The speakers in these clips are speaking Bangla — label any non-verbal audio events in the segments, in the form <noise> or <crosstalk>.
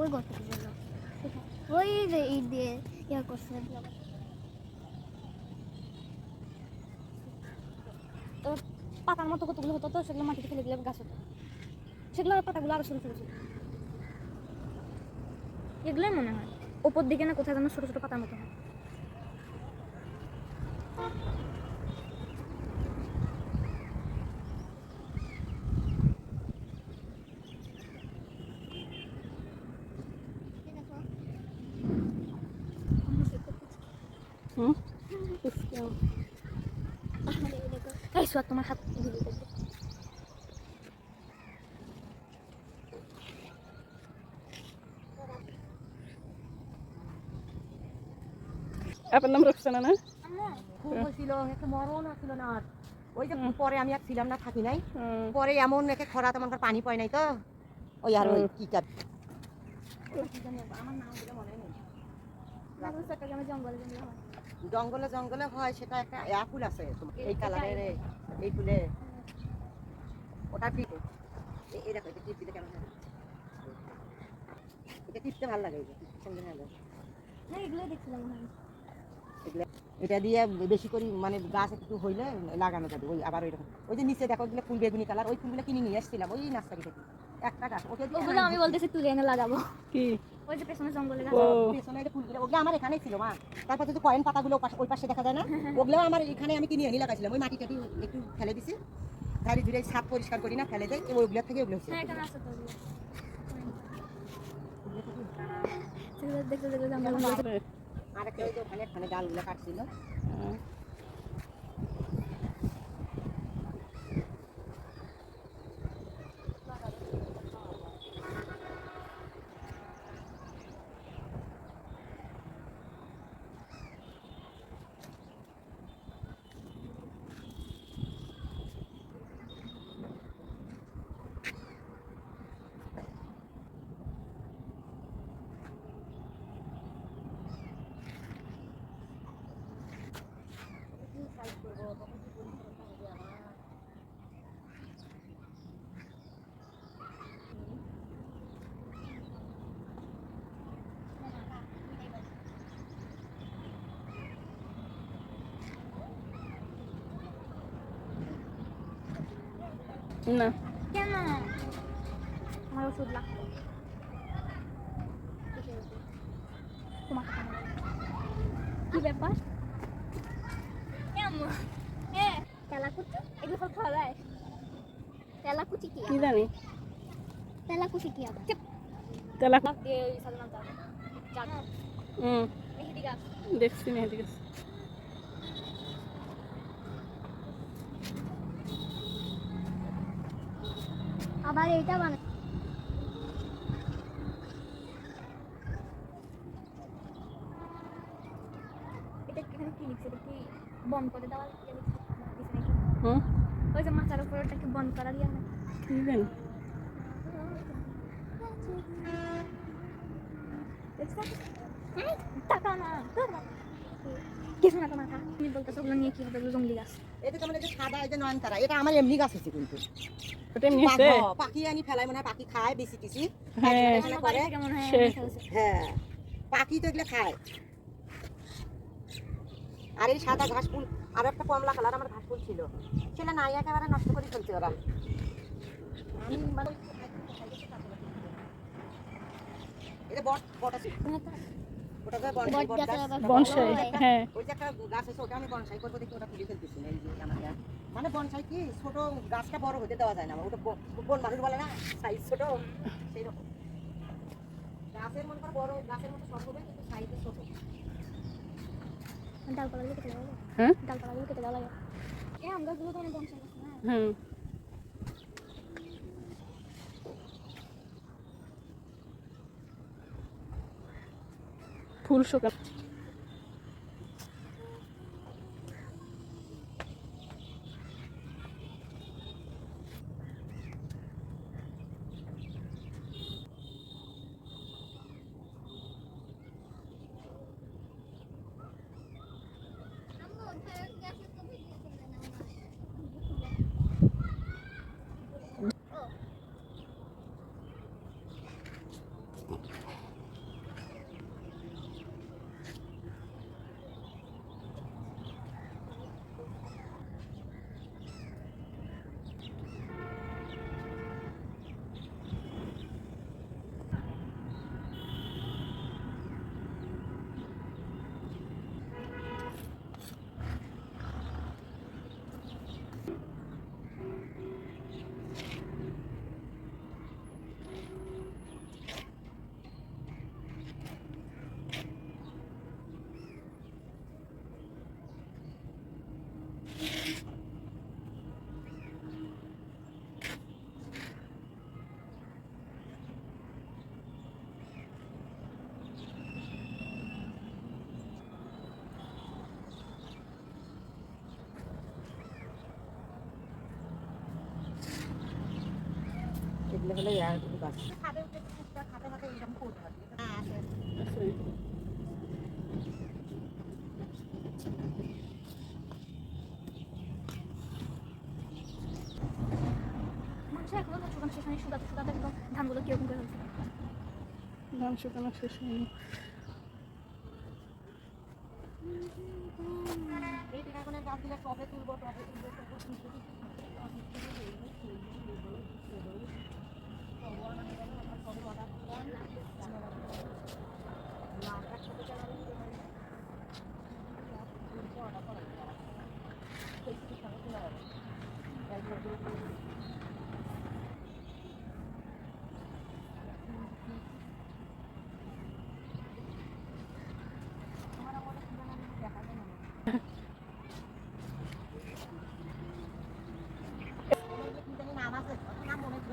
ওই গর্তটা জন্য ওই যে ইট দিয়ে ইয়া করছে। পাতার মতো কতগুলো হতো তো, সেগুলো মাটিতে ফেলে দিলাম গাছ হতো। সেগুলোর পাতাগুলো আরও সরু সরু ছিল। এগুলোই মনে হয়। ওপর দিকে না কোথায় যেন ছোটো ছোটো পাতার মতো হয়। সোয়াদ তোমার হাত ভিডিও করবে আপনার নাম রোকসানা না খুব ছিল একটা মরণ আসছিল না আর। ওই যে পরে আমি আর ছিলাম না থাকি নাই। পরে এমন একে খরা তেমন পানি পায় নাই তো। ওই আর ওই কি জঙ্গলে হয় জঙ্গলে জঙ্গলে হয় সেটা একটা ফুল আছে এই কালারের এই- ফুলে। ওটা ঠিক এই দেখো এটা টিপ দিতে কেমন হয় এটা টিপতে ভালো লাগে সুন্দর ভালো দেখছিলাম এগুলা- এটা দিয়ে বেশি করে মানে গাছ একটু হইলে লাগানো যাবে ওই আবার ওই রকম ওই যে নিচে দেখো ফুল বেগুনি কালার ওই ফুলগুলো কিনে নিয়ে আসছিলাম ওই নার্সারি থেকে। ওগুলো আমি বলতেছি তুলে এনে লাগাবো। কি? ওই যে পেছনে জঙ্গলে পেছনে যে ফুলগুলো ওগুলো আমার এখানেই ছিল মা। তারপর যে কয়েন পাতাগুলো ওই পাশে- দেখা যায় না? <laughs> ওগুলো আমার এখানে আমি কিনে এনে লাগাইছিলাম। ওই মাটি টাটি একটু ফেলে দিছি। ধীরে ছাদ পরিষ্কার করি না ফেলে দেয়। ওইগুলো থেকে ওগুলো হচ্ছে। হ্যাঁ দেখতে দেখতে জঙ্গল তারপরে, আর একটা ওই যে ওখানে ওখানে ডালগুলো কাটছিল হুম। না। কেন? আমার ওষুধ লাগতো। কি ব্যাপার? কেমন? হ্যাঁ তেলাকুচি? এগুলো খাওয়া যায়। তেলাকুচি কি? কি জানি? তেলাকুচি কি আবার? চুপ। তেলা লাগ দিয়ে ওই সালমান তার জানো? হুম। দেখছি মেহেদি গাছ। আবার এইটা বানা এটা এখানে কি লিখছে? এটা কি বন্ধ করে দেওয়া? হুম? ওই যে মাথার উপর ওটা বন্ধ করা দিয়ে কি জানি? টাকা না। কিছু না তোমার তুমি বলতেছো ওগুলো নিয়ে কি হবে? ওগুলো জঙ্গলি গাছ। এটা যেমন যে সাদা এই যে নয়নতারা এটা আমার এমনি গাছ আছে কিন্তু। ওটা এমনি আছে পাখি আনি ফেলাই মনে হয় পাখি খায় বেশি টিসি। হ্যাঁ। হয়? সে- নিতে হয়েছে। পাখি তো এগুলো খায়। আর এই সাদা ঘাস ফুল আর একটা কমলা কালার আমার ঘাস ফুল ছিল। সেটা নাই একেবারে নষ্ট করে ফেলছে ওরা। আমি মানে এটা বট বট আছে। বনসাই হ্যাঁ। ওই যে একটা গাছ আছে ওটা আমি বনসাই করব দেখি ওটা তুলে ফেলতেছি। এই যে আমার মানে বনসাই কি ছোট গাছটা বড় হতে দেওয়া যায় না। ওটা বন মানুষ বলে না সাইজ ছোট সেই রকম গাছের মনে কর বড় গাছের মতো সব হবে কিন্তু সাইজে ছোট। ডালপালাগুলো কেটে দেওয়া লাগে। হ্যাঁ? ডালপালাগুলো কেটে দেওয়া লাগে। এই আম গাছগুলো তো অনেক হুম। ফুল শুকান হয়নি শুকাতে শুকাতে একদম ধানগুলো কীরকম করে হয়েছে ধান শুকানো শেষ হয়নি টবে তুলবো টবে তুলবো নাম আছে নাম মনে ছিল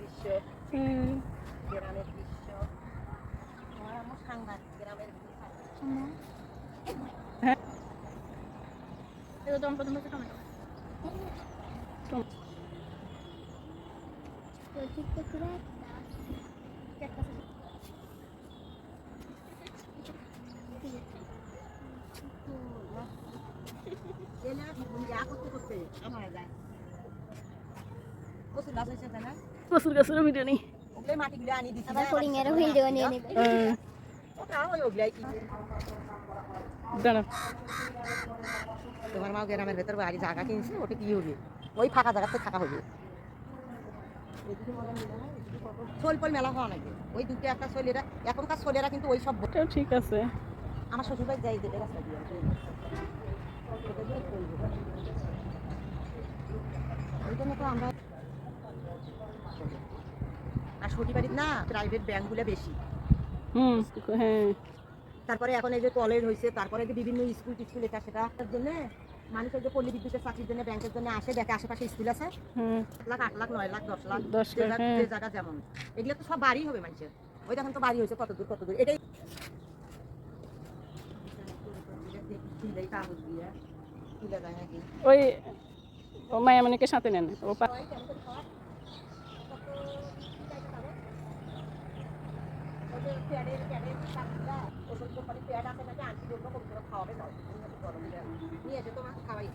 দৃশ্য গ্রামের দৃশ্য আমার আমার সাংঘাতিক গ্রামের হ্যাঁ। করতে করতে। আমার যায়। প্রচুর গাছ হয়েছে তাই না? প্রচুর গাছের ভিডিও নেই আনি দিচ্ছি আবার ফড়িং এরও ভিডিও নিয়ে নেবে। ওটা ওই ওগুলাই কি দাঁড়া। তোমার মা গ্রামের ভেতর বাড়ি জায়গা কিনছে ওটা কি হবে? ওই ফাঁকা জায়গাতে থাকা হবে। সোলপল মেলা হওয়া নাকি? ওই দুটো একটা সোলেরা এখনকার সোলেরা কিন্তু ওই সব ঠিক আছে। আমার শ্বশুর বাড়ি যাই করব। ওই জন্য তো আমরা আর বাড়ির না প্রাইভেট ব্যাংকগুলো বেশি। হুম হ্যাঁ। তারপরে এখন এই যে কলেজ হয়েছে তারপরে যে বিভিন্ন স্কুল টিস্কুল এটা সেটা জন্য মানুষের যে পল্লী বিদ্যুতের চাকরির জন্য ব্যাংকের জন্য আসে দেখে আশেপাশে স্কুল আছে। হ্যাঁ লাখ আট লাখ নয় লাখ দশ লাখ দশ লাখ, হ্যাঁ। যে জায়গা যেমন। এগুলো তো সব বাড়ি হবে মানুষের। ওই দেখুন তো বাড়ি হয়েছে কত দূর কত দূর। এটাই ওই ও মায়ামণিকে সাথে নেন। ও ওষুধ কোম্পানি প্যাড আছে নাকি? আন্টি বলব কবিতা খাওয়াবে গরম নিয়ে এসে তোমার খাওয়াই